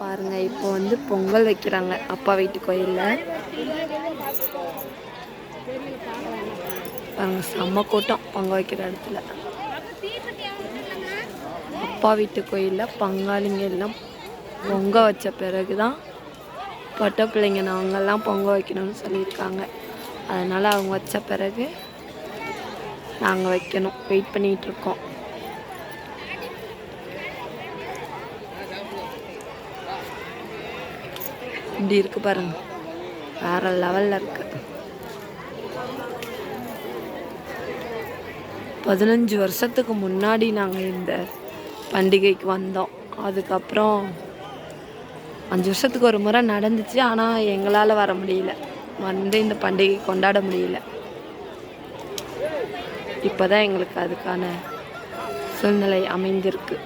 பாருங்க இப்போ வந்து பொங்கல் வைக்கிறாங்க அப்பா வீட்டு கோயிலில். பாருங்க செம்ம கூட்டம் பொங்கல் வைக்கிற இடத்துல. அப்பா வீட்டு கோயிலில் பங்காளிங்க எல்லாம் பொங்க வச்ச பிறகு தான் பொட்டை பிள்ளைங்க நாங்கள்லாம் பொங்க வைக்கணும்னு சொல்லியிருக்காங்க. அதனால் அவங்க வச்ச பிறகு நாங்கள் வைக்கணும். வெயிட் பண்ணிகிட்டு இப்படி இருக்கு பாருங்க. வேற லெவலில் இருக்கு. பதினஞ்சு வருஷத்துக்கு முன்னாடி நாங்கள் இந்த பண்டிகைக்கு வந்தோம். அதுக்கப்புறம் அஞ்சு வருஷத்துக்கு ஒரு முறை நடந்துச்சு. ஆனால் எங்களால் வர முடியல. வந்து இந்த பண்டிகை கொண்டாட முடியல. இப்போ தான் எங்களுக்கு அதுக்கான சூழ்நிலை அமைந்திருக்கு.